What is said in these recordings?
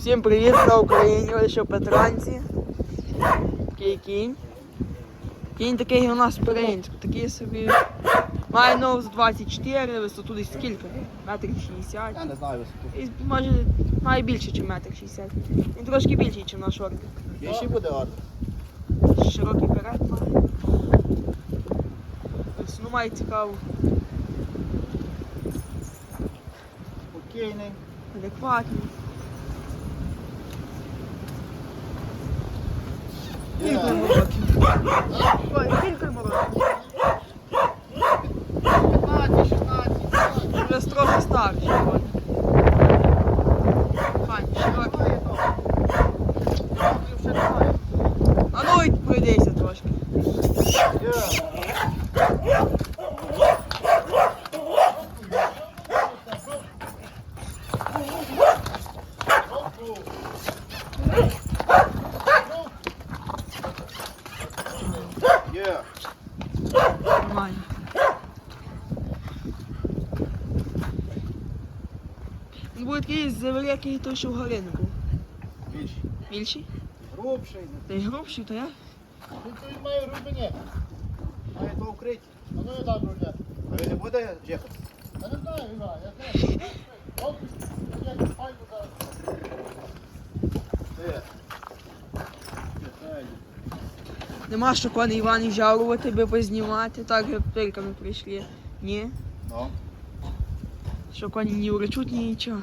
Всім привіт на Україні, ось що Петранці. Такий кінь. Кінь такий у нас перинський, такий собі. Має нос 24, висоту десь скільки? Метр 60. Я не знаю висоту. І може має більше, ніж метр 60. Він трошки більший, ніж наш орк. Більший буде орк. Широкий перед має. Весну має цікаву. Спокійний. Адекватний. Ой, кілька йому років. 15, 16. Вже трохи старший. от. Файні, широкий. Вже немає. А ну й пройдися трошки. Є. Великий, той, що вгори не був. Більший. Більший? Грубший. Та й грубший, то я. Він то він має рубині. Має то укриті. А ну і там руля. А він не буде жехати? Я не знаю, Іва, я правильно. Нема що коней Івані жалувати, би познімати, так як пильками прийшли. Ні. Ну. Що коні ні уречуть, ні нічого.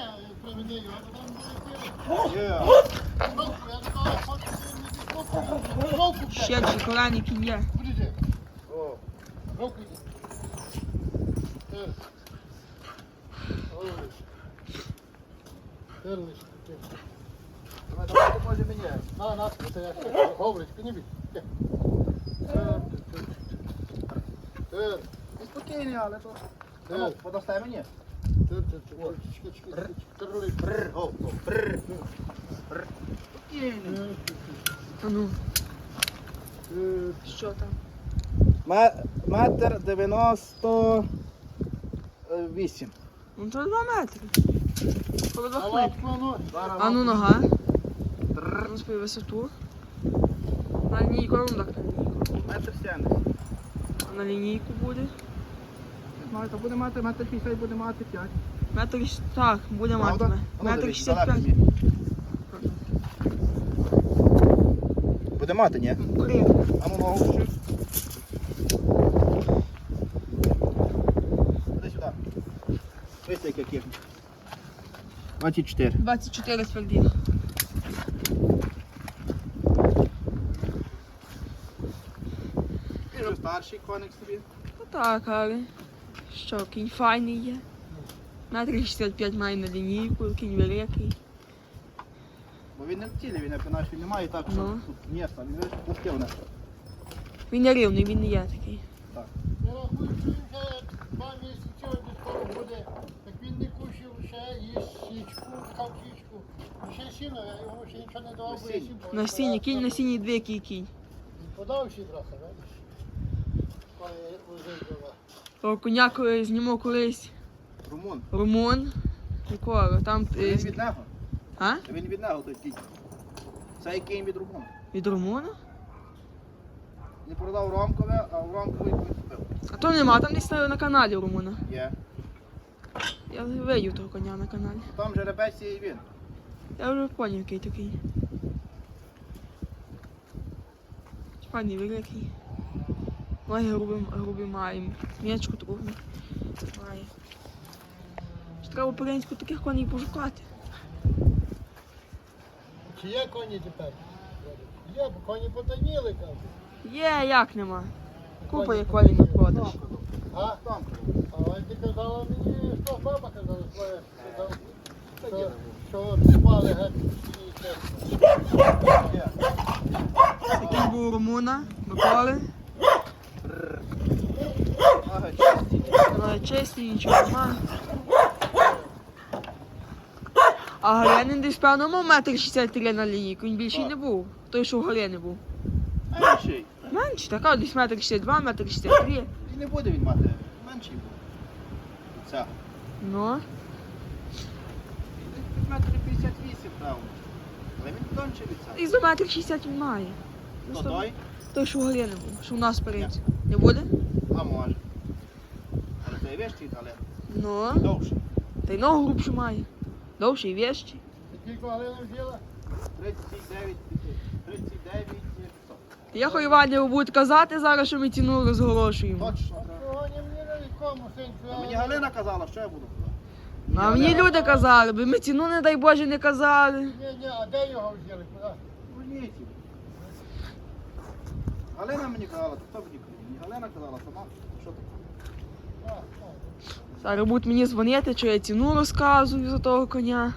Але він нас руке приведе його, а потім буде Є. Жовку, я сказав, хочу мені жовку. Жовку, Ще чи Що там? Метр дев'яносто вісім. Ну то два метри. Коло двох метрів. А нога. Ну, свою висоту. На лінійку, а ну так. Метр сімдесят. А на лінійку буде. Має, буде мати метр шістдесят, буде мати п'ять. Метр щ- так, буде мати. Правда? А ну, Метр дивись, 65. далеко мені. Буде мати, ні? Криво. А ну ногу чуть. Ходи сюди. Ось такий кіт. 24. 24 тверді. Ти вже старший коник собі. Ну так, але що, кінь файний є. Метр 65 має на лінійку, кінь великий. Бо він не в тілі, він як наш, він не так, що Ну. тут місця, він лише пустив нас. Він не рівний, він не є такий. Я рахую, що він вже два місяці скоро буде. Як він не кушав, ще їсть січку, пхав ще сіно, я йому ще нічого не давав, бо я сім. На сіні, кінь на сіні двійкий кінь. Він подав ще трохи, бачиш? Коли возив його. Того коня коли знімав колись Румун. Румун. Якого? Там е, Він з- від нього. а? Він від нього той кінь. Цей кінь від Румуна. Від Румуна? Не продав Ромкове, а в Ромкові відкупив. А то нема, там десь на на каналі Румуна. Є. Я видів того коня на каналі. Там жеребець є і він. Я вже поняв, який такий. Файний великий. Ноги грубі, грубі має, м'ячку. Ж Треба українську таких коней пошукати. Чи є коні тепер? Є, бо коні потоніли, кажуть. Є, як нема. Купа є коней на продаж. А? Там. А ти казала мені, що баба казала своє, що, спали геть. Такий був Румуна, Миколи. Бррр. Ага, чисті. Ноги нічого. А Галенин десь певно мав метр 63 на лінійку, він більший не був. Той, що у Галини був. Менший. Менше, така десь метр 62, метр 63. І не буде він мати. Менший буде. Ця. Ну, Метр тонче від цього. Ізометр 60 він має. Ну, той, Той, що в Галини був, що в нас перед. Не буде? а може. Вещий, але Ну, довше. та й ногу грубшу має. Довший, вещий. Скільки Галина взяла? 39, 39 Я хай Іванів будуть казати зараз, що ми ціну розголошуємо. Точно. А мені Галина казала, що я буду. Ну, А мені люди казали, бо ми ціну, не дай Боже, не казали. Ні, ні, а де його взяли? Куди? Верніть. Галина мені казала, то хто мені казав? Мені Галина казала, сама. Що ти? Зараз будуть мені дзвонити, що я ціну розказую за того коня.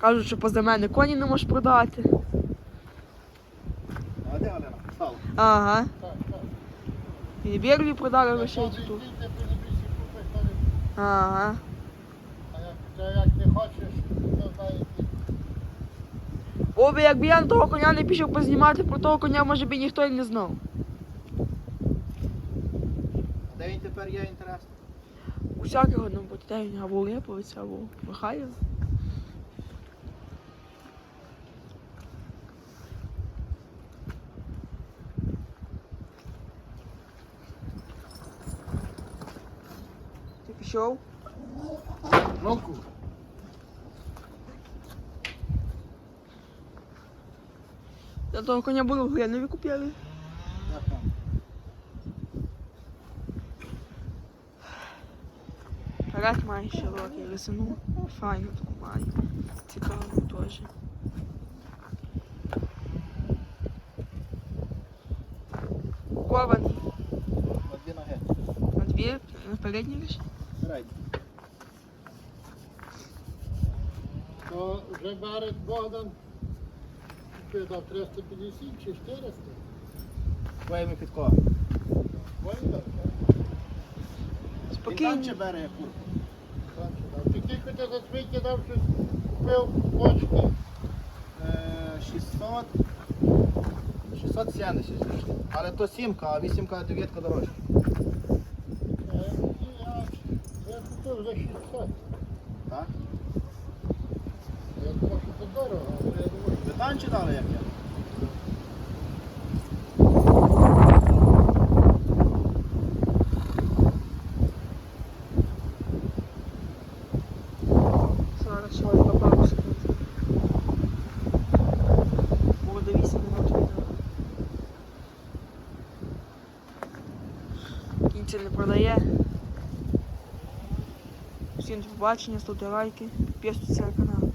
Кажуть, що поза мене коні не можеш продати. А де Галина? Стала. Ага. І Бірві продали лише тут. Ага. А як, то як не хочеш, то знає ти. Бо якби я на того коня не пішов познімати, про того коня може би ніхто і не знав. А де він тепер є інтересно? Усякого одного бути, де він або Липовець, або Михайло. Ти пішов? Нолку. За того коня було в Глинові купили. Так, так. Перед має широкий лисину. Файну таку має. Цікаво теж. Кований. На дві ноги. На дві, на передній лише. Рейд. То вже берет Богдан. Ти дав 350 чи 400? Твоїми під кого? Понял? Він Спокійно. там чи бере курку? Ти тільки ти за світі дав щось купив почки. Е, 600. 670 зійшло. Але то сімка, а вісімка дев'ятка дорожча. Е, Я, я купив за 600. Так? Я думав, що це дорого, але я там читали, як я? Зараз одна пауза. Буде 8 минут відео. Не продає. Всім до побачення, ставте лайки, підписуйтесь на канал.